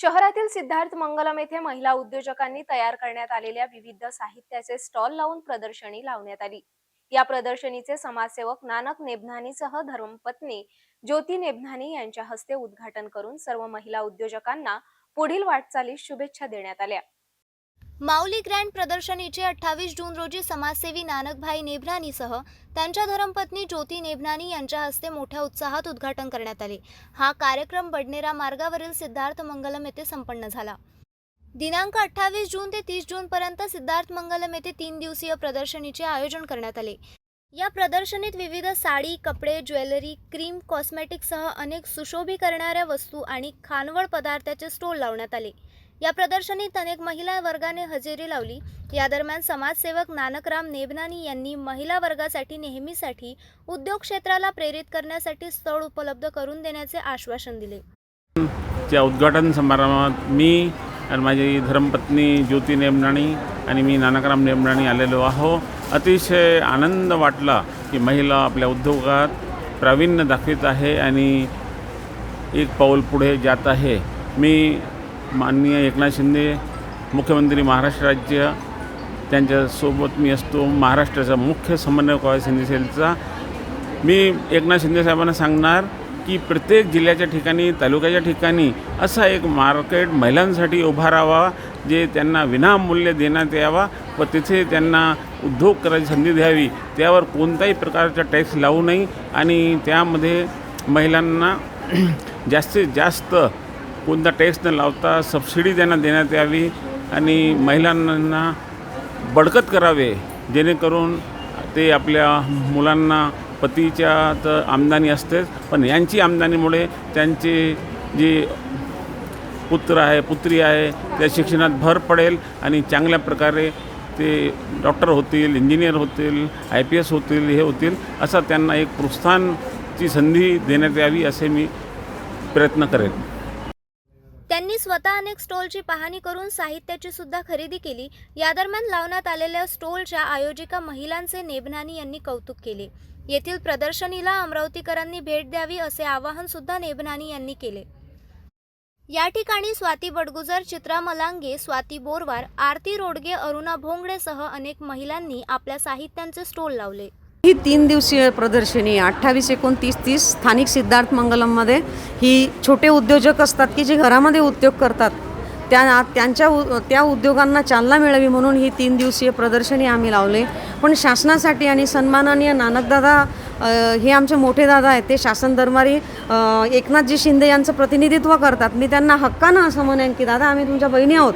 शहरातील सिद्धार्थ मंगलम येथे महिला उद्योजकांनी तयार करण्यात आलेल्या विविध साहित्याचे स्टॉल लावून प्रदर्शनी लावण्यात आली. या प्रदर्शनीचे समाजसेवक नानक नेबनानीसह धर्मपत्नी ज्योती नेबनानी यांच्या हस्ते उद्घाटन करून सर्व महिला उद्योजकांना पुढील वाटचालीस शुभेच्छा देण्यात आल्या. माऊली ग्रँड प्रदर्शनीचे अठ्ठावीस जून रोजी समाजसेवी नानकभाई नेभरानीसह त्यांच्या धर्मपत्नी ज्योती नेभनानी यांच्या हस्ते मोठ्या उत्साहात उद्घाटन करण्यात आले. हा कार्यक्रम बडनेरा मार्गावरील सिद्धार्थ मंगलम येथे संपन्न झाला. दिनांक अठ्ठावीस जून ते तीस जून पर्यंत सिद्धार्थ मंगलम येथे तीन दिवसीय प्रदर्शनीचे आयोजन करण्यात आले. या प्रदर्शनीत विविध साडी कपडे ज्वेलरी क्रीम कॉस्मेटिकसह अनेक सुशोभी करणाऱ्या वस्तू आणि खानवळ पदार्थाचे स्टॉल लावण्यात आले. या प्रदर्शनीत अनेक महिला वर्गाने हजेरी लावली. या दरम्यान समाजसेवक नानकराम नेबनानी यांनी महिला वर्गासाठी नेहमीसाठी उद्योग क्षेत्राला प्रेरित करण्यासाठी स्थळ उपलब्ध करून देण्याचे आश्वासन दिले. त्या उद्घाटन समारंभात मी आणि माझी धर्मपत्नी ज्योती नेमनाणी आणि मी नानकराम नेमनाणी आलेलो आहो. अतिशय आनंद वाटला की महिला आपल्या उद्योगात प्रावीण्य दाखवित आहे आणि एक पाऊल पुढे जात आहे. मी माननीय एकनाथ शिंदे मुख्यमंत्री महाराष्ट्र राज्य त्यांच्यासोबत मी असतो महाराष्ट्राचा मुख्य समन्वयक आहे शिंदे सेलचा मी एकनाथ शिंदे साहेबांना सांगणार की प्रत्येक जिल्ह्याच्या ठिकाणी तालुक्याच्या ठिकाणी असा एक मार्केट महिलांसाठी उभा राहावा जे त्यांना विनामूल्य देण्यात यावा व तिथे त्यांना उद्योग करायची संधी द्यावी. त्यावर कोणताही प्रकारचा टॅक्स लावू नये आणि त्यामध्ये महिलांना जास्तीत जास्त कोणता टॅक्स न लावता सबसिडी त्यांना देण्यात यावी आणि महिलांना बडकत करावे जेणेकरून ते आपल्या मुलांना पतीच्या तर आमदानी असतेच पण यांची आमदानीमुळे त्यांचे जे पुत्र आहे पुत्री आहे त्या शिक्षणात भर पडेल आणि चांगल्या प्रकारे ते डॉक्टर होतील इंजिनियर होतील आय पी एस होतील हे होतील असं त्यांना एक प्रोत्साहनची संधी देण्यात यावी असे मी प्रयत्न करेन. त्यांनी स्वतः अनेक स्टॉलची पाहणी करून साहित्याची सुद्धा खरेदी केली. या दरम्यान लावण्यात आलेल्या स्टॉलच्या आयोजिका महिलांचे नेबनानी यांनी कौतुक केले. येथील प्रदर्शनीला अमरावतीकरांनी भेट द्यावी असे आवाहन सुद्धा नेबनानी यांनी केले. या ठिकाणी स्वाती बडगुजर चित्रा मलांगे स्वाती बोरवार आरती रोडगे अरुणा भोंगडेसह अनेक महिलांनी आपल्या साहित्यांचे स्टॉल लावले. ही तीन दिवसीय प्रदर्शनी अठ्ठावीस एकोणतीस तीस स्थानिक सिद्धार्थ मंगलममध्ये ही छोटे उद्योजक असतात की जे घरामध्ये उद्योग करतात. त्या त्यांच्या उ त्या उद्योगांना चालना मिळावी म्हणून ही तीन दिवसीय प्रदर्शनी आम्ही लावले. पण शासनासाठी आणि सन्माननीय नानकदादा हे आमचे मोठे दादा आहेत ते शासन दरबारी एकनाथजी शिंदे यांचं प्रतिनिधित्व करतात. मी त्यांना हक्कानं असं म्हणेन की दादा आम्ही तुमच्या बहिणी आहोत.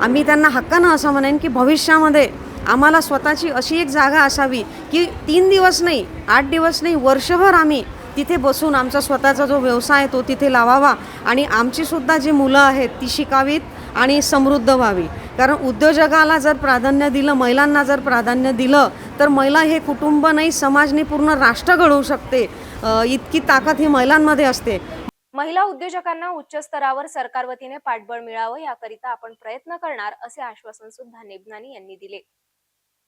आम्ही त्यांना हक्कानं असं म्हणेन की भविष्यामध्ये आम्हाला स्वतःची अशी एक जागा असावी की तीन दिवस नाही आठ दिवस नाही वर्षभर आम्ही तिथे बसून आमचा स्वतःचा जो व्यवसाय आहे तो तिथे लावावा आणि आमचीसुद्धा जी मुलं आहेत ती शिकावीत आणि समृद्ध व्हावी. कारण उद्योजकाला जर प्राधान्य दिलं महिलांना जर प्राधान्य दिलं तर महिला हे कुटुंब नाही समाज नाही पूर्ण राष्ट्र घडवू शकते. इतकी ताकद ही महिलांमध्ये असते. महिला उद्योजकांना उच्च स्तरावर सरकार वतीने पाठबळ मिळावं याकरिता आपण प्रयत्न करणार असे आश्वासन सुद्धा नेबनानी यांनी दिले.